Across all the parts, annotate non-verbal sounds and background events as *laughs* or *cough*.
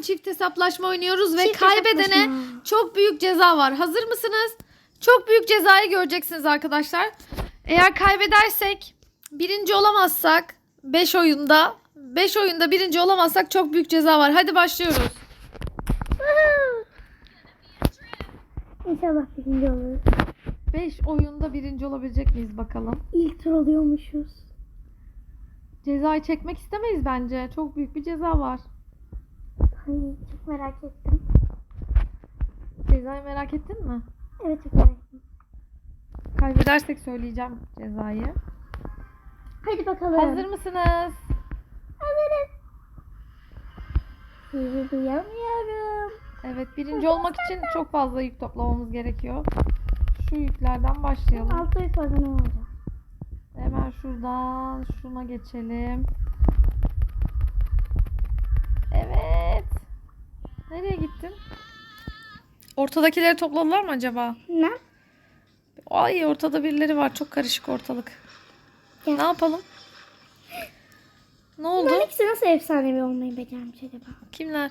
bugün çift hesaplaşma oynuyoruz ve Çift kaybedene hesaplaşma. çok büyük ceza var. Hazır mısınız? Çok büyük cezayı göreceksiniz arkadaşlar. Eğer kaybedersek, birinci olamazsak 5 oyunda, 5 oyunda birinci olamazsak çok büyük ceza var. Hadi başlıyoruz. İnşallah birinci oluruz. 5 oyunda birinci olabilecek miyiz bakalım. İlk tur oluyormuşuz. Cezayı çekmek istemeyiz bence. Çok büyük bir ceza var. Ay çok merak ettim. Cezayı merak ettin mi? Evet çok merak ettim. Kaybedersek söyleyeceğim cezayı. Hadi bakalım. Hazır mısınız? Hazırız. Sizi duyamıyorum. Evet birinci olmak için çok fazla yük toplamamız gerekiyor. Şu yüklerden başlayalım. Altı ne olacak? Hemen şuradan şuna geçelim. Nereye gittin? Ortadakileri topladılar mı acaba? Ne? Ay ortada birileri var. Çok karışık ortalık. Gel. Ne yapalım? Ne oldu? Onların ikisi nasıl efsanevi olmayı becermiş acaba? Kimler?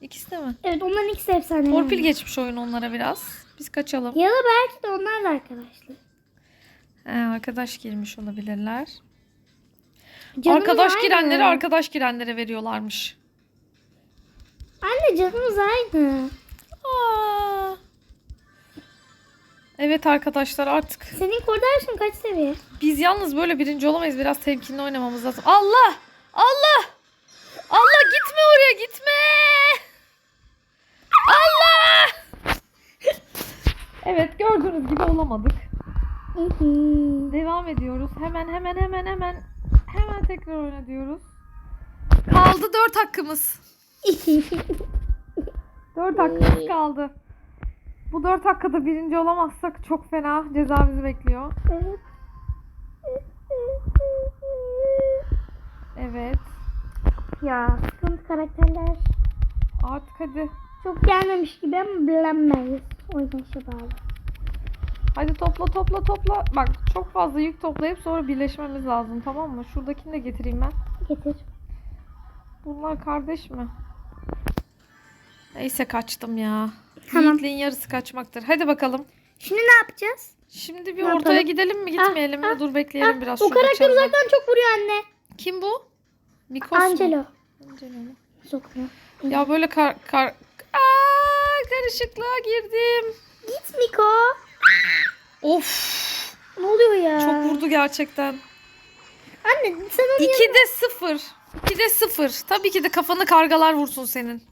İkisi de mi? Evet onların ikisi efsanevi. Torpil geçmiş oyun onlara biraz. Biz kaçalım. Ya da belki de onlar da arkadaşlar. He, arkadaş girmiş olabilirler. Canımız arkadaş aynı. girenleri arkadaş girenlere veriyorlarmış. Anne canımız aynı. Aa. Evet arkadaşlar artık Senin kordayşın kaç seviye? biz yalnız böyle birinci olamayız. Biraz temkinli oynamamız lazım. Allah! Allah! Allah gitme oraya gitme! Allah! Evet gördüğünüz gibi olamadık. Devam ediyoruz. Hemen hemen hemen hemen hemen tekrar oyna diyoruz. Kaldı dört hakkımız. *laughs* Dört hakkımız kaldı. Bu dört hakkada birinci olamazsak çok fena ceza bizi bekliyor. evet. Evet. Ya sıkıntı karakterler Artık hadi. çok gelmemiş gibi ama bilemeyiz. O yüzden işe bağlı. Hadi topla topla topla. Bak çok fazla yük toplayıp sonra birleşmemiz lazım tamam mı? Şuradakini de getireyim ben. Getir. Bunlar kardeş mi? Neyse kaçtım ya. Tamam. Yiğitliğin yarısı kaçmaktır. Hadi bakalım. Şimdi ne yapacağız? Şimdi bir Ne ortaya yapalım? gidelim mi gitmeyelim mi? Ah, Dur bekleyelim Ah, biraz. o şurada karakter çalalım. uzaktan çok vuruyor anne. Kim bu? Mikos mu? Angelo. Angelo mu? Sokuyor. Ya böyle kar, kar... Aa, karışıklığa girdim. Git Miko. Of. Ne oluyor ya? Çok vurdu gerçekten. Anne sen onu 2'de 0. 2'de 0. Tabii ki de kafanı kargalar vursun senin.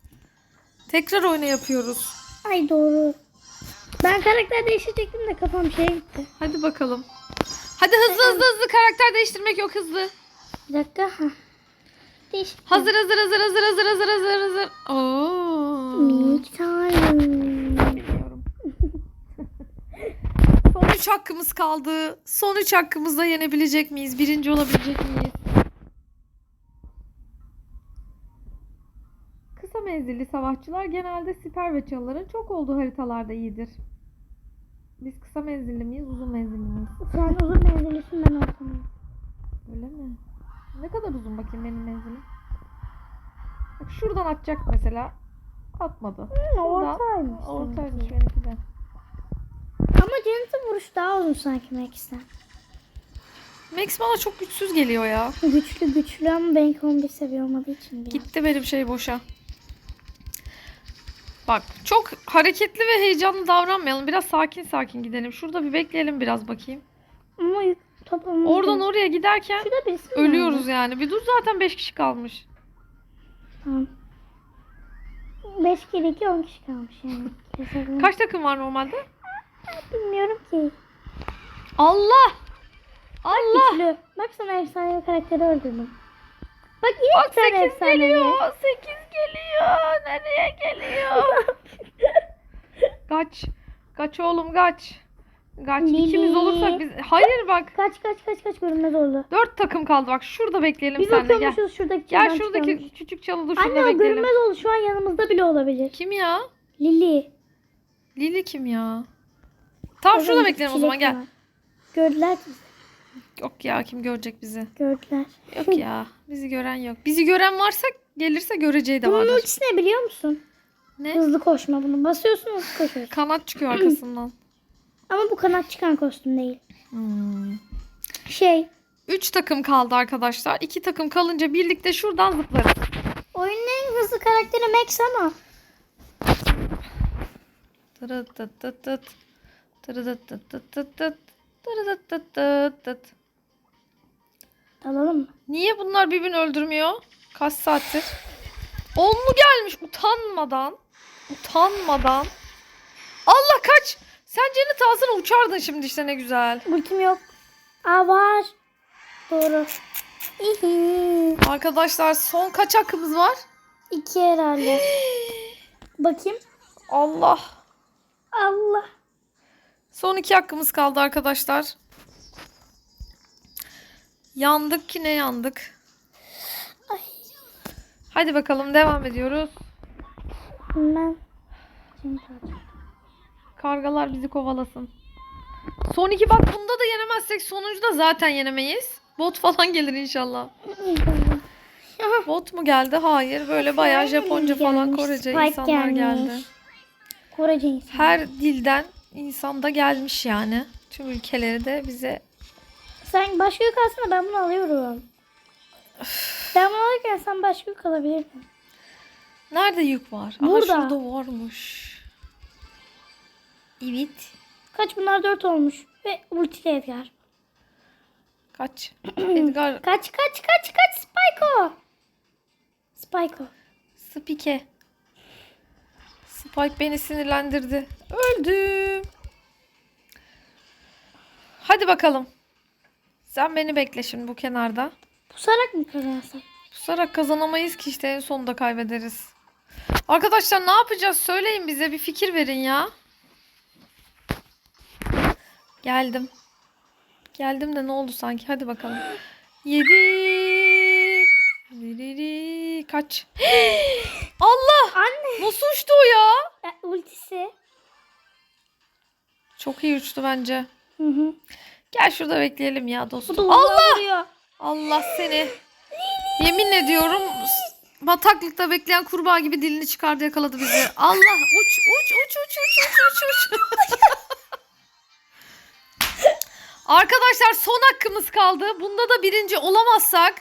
Tekrar oyna yapıyoruz. Ay doğru. Ben karakter değiştirecektim de kafam şeye gitti. Hadi bakalım. Hadi hızlı hızlı hızlı karakter değiştirmek yok hızlı. Bir dakika. Ha. Değişti. Hazır hazır hazır hazır hazır hazır hazır hazır. Oo. Miktarım. Son 3 hakkımız kaldı. Son 3 hakkımızda yenebilecek miyiz? Birinci olabilecek miyiz? Kısa menzilli savaşçılar genelde siper ve çalıların çok olduğu haritalarda iyidir. Biz kısa menzilli miyiz, uzun menzilli miyiz? Sen uzun menzillisin ben ortamım. Öyle mi? Ne kadar uzun bakayım benim menzilim? Bak şuradan atacak mesela. Atmadı. Şuradan- ortaymış. Ortaymış benimki de. Ama Janet'in vuruş daha uzun sanki Max'ten. Max bana çok güçsüz geliyor ya. Güçlü güçlü ama ben 11 seviye olmadığı için biraz. Gitti benim şey boşa. Bak çok hareketli ve heyecanlı davranmayalım. Biraz sakin sakin gidelim. Şurada bir bekleyelim biraz bakayım. Ama toplamı. Oradan oraya giderken Şurada birisi mi ölüyoruz yani. Bir dur zaten 5 kişi kalmış. Tamam. 5 kere 2 10 kişi kalmış yani. Kaç takım var normalde? Bilmiyorum ki. Allah! Allah! Güçlü. Bak sana efsane karakteri öldürdüm. Bak yine Bak bir tane 8 efsanevi. geliyor. 8 geliyor. Nereye geliyor? *laughs* kaç. Kaç oğlum kaç. Kaç. Lili. İkimiz olursak biz... Hayır bak. Kaç kaç kaç kaç görünmez oldu. Dört takım kaldı bak. Şurada bekleyelim Bir seninle gel. bakıyormuşuz şuradaki Gel camdan şuradaki küçük çalı dur şurada Anne o bekleyelim. görünmez oldu. Şu an yanımızda bile olabilir. Kim ya? Lili. Lili kim ya? Tamam şurada bekleyelim o zaman çilek gel. var. Gördüler bizi. Yok ya kim görecek bizi? Gördüler. Yok ya. Bizi gören yok. Bizi gören varsa Gelirse göreceği de Bunun vardır. ultisi ne biliyor musun? Ne? Hızlı koşma bunu. Basıyorsun hızlı koşuyorsun. Kanat çıkıyor arkasından. *clears throat* Ama bu kanat çıkan kostüm değil. Hmm. Şey, Üç takım kaldı arkadaşlar. İki takım kalınca birlikte şuradan zıplarız. oyunun en hızlı karakteri Max ama. Tırıtıtıtıtıt. Alalım mı? Niye bunlar birbirini öldürmüyor? Kaç saattir? Onlu gelmiş utanmadan. Utanmadan. Allah kaç. Sen cennet alsana uçardın şimdi işte ne güzel. Ultim yok. Aa var. Doğru. Arkadaşlar son kaç hakkımız var? İki herhalde. *gasps* Bakayım. Allah. Allah. Son iki hakkımız kaldı arkadaşlar. Yandık ki ne yandık. Ay. Hadi bakalım devam ediyoruz. Ben. Kargalar bizi kovalasın. Son iki bak bunda da yenemezsek sonuncu da zaten yenemeyiz. Bot falan gelir inşallah. *laughs* Bot mu geldi? Hayır. Böyle bayağı Japonca falan Korece Spike insanlar gelmiş. geldi. Korece insan. Her dilden insan da gelmiş yani. Tüm ülkeleri de bize Sen başka yük alsana ben bunu alıyorum. ben bunu alırken sen başka yük alabilirdin. Nerede yük var? Burada. Aha şurada varmış. Evet. Kaç bunlar dört olmuş. Ve ultili Edgar. Kaç. *clears throat* Edgar Kaç kaç kaç kaç Spyko. Spyko. Spike. Spike beni sinirlendirdi. Öldüm. Hadi bakalım. Sen beni bekle şimdi bu kenarda. Pusarak mı kazansak? Pusarak kazanamayız ki işte en sonunda kaybederiz. Arkadaşlar ne yapacağız? Söyleyin bize bir fikir verin ya. Geldim. Geldim de ne oldu sanki? Hadi bakalım. Yedi. Kaç. *gasps* Allah! Anne. Nasıl uçtu o ya? E, ultisi. Çok iyi uçtu bence. Hı hı. Gel şurada bekleyelim ya Bu dostum. da Allah! Vuruyor. Allah seni. Yemin ediyorum bataklıkta bekleyen kurbağa gibi dilini çıkardı yakaladı bizi. Allah uç uç uç uç uç uç uç uç. *laughs* Arkadaşlar son hakkımız kaldı. Bunda da birinci olamazsak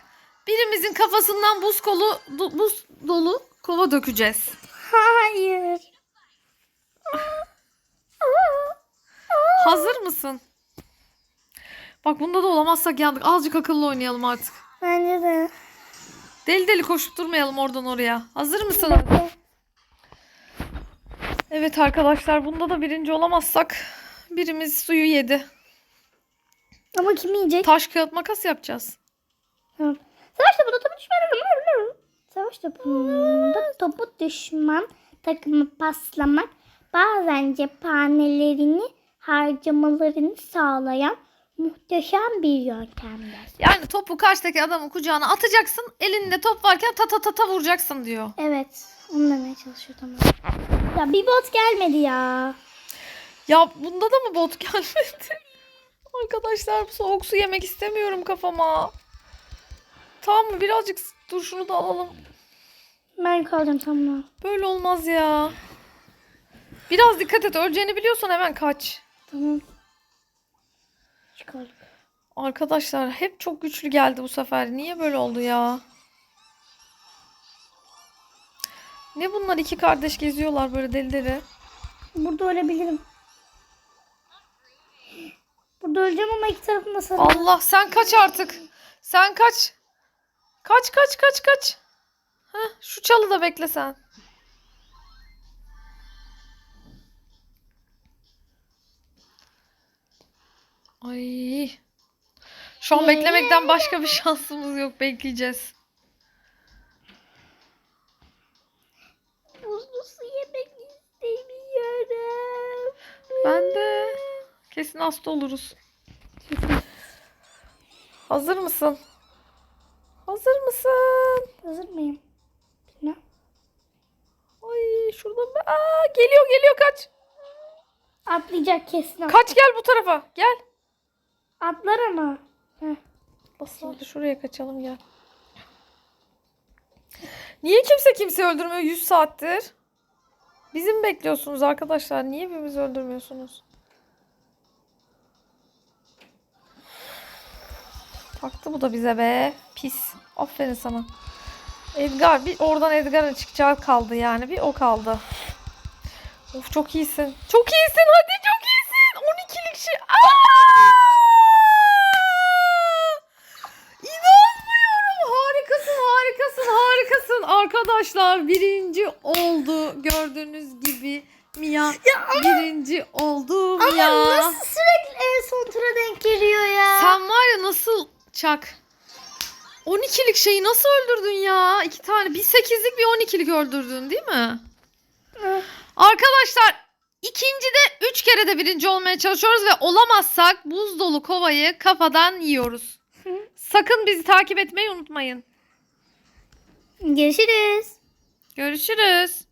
birimizin kafasından buz kolu buz dolu kova dökeceğiz. Hayır. Hazır mısın? Bak bunda da olamazsak yandık. Azıcık akıllı oynayalım artık. Bence de. Deli deli koşup durmayalım oradan oraya. Hazır mısın? Evet arkadaşlar bunda da birinci olamazsak birimiz suyu yedi. Ama kim yiyecek? Taş kağıt makas yapacağız. Tamam. Savaş topu topu düşman. Savaş topunda topu düşman takımı paslamak bazen cephanelerini harcamalarını sağlayan muhteşem bir yöntemdir. Yani topu karşıdaki adamın kucağına atacaksın. Elinde top varken ta ta ta ta vuracaksın diyor. Evet. Onu demeye çalışıyor tamam. Ya bir bot gelmedi ya. Ya bunda da mı bot *laughs* gelmedi? Arkadaşlar soğuk su yemek istemiyorum kafama. Tamam mı? Birazcık dur şunu da alalım. Ben kalacağım tamam. Böyle olmaz ya. Biraz dikkat et. Öleceğini biliyorsan hemen kaç. Tamam. Çıkardık. Arkadaşlar hep çok güçlü geldi bu sefer. Niye böyle oldu ya? Ne bunlar iki kardeş geziyorlar böyle deli deli. Burada ölebilirim. Burada öleceğim ama iki tarafım da sarı. Allah sen kaç artık. Sen kaç. Kaç kaç kaç kaç. Heh, şu çalıda bekle sen. Ay. Şu an beklemekten başka bir şansımız yok. Bekleyeceğiz. Buzlu su yemek istemiyorum. Ben de. Kesin hasta oluruz. Hazır mısın? Hazır mısın? Hazır mıyım? Ne? Ay şuradan ben... Aa, geliyor geliyor kaç. Atlayacak kesin. Kaç gel bu tarafa. Gel. Atlar ama. Heh. Şuraya kaçalım gel. Niye kimse kimseyi öldürmüyor 100 saattir? Bizi mi bekliyorsunuz arkadaşlar? Niye birbirimizi öldürmüyorsunuz? Taktı bu da bize be. Pis. Aferin sana. Edgar bir oradan Edgar'ın çıkacağı kaldı yani. Bir o kaldı. Of çok iyisin. Çok iyisin hadi çok iyisin. 12'lik şey. Aa! Arkadaşlar birinci oldu. Gördüğünüz gibi Mia birinci oldu. Ama nasıl sürekli en son tura denk geliyor ya? Sen var ya nasıl çak? 12'lik şeyi nasıl öldürdün ya? İki tane. Bir 8'lik bir 12'lik öldürdün değil mi? Arkadaşlar ikincide 3 kere de birinci olmaya çalışıyoruz ve olamazsak buz dolu kovayı kafadan yiyoruz. Sakın bizi takip etmeyi unutmayın. Görüşürüz. Görüşürüz.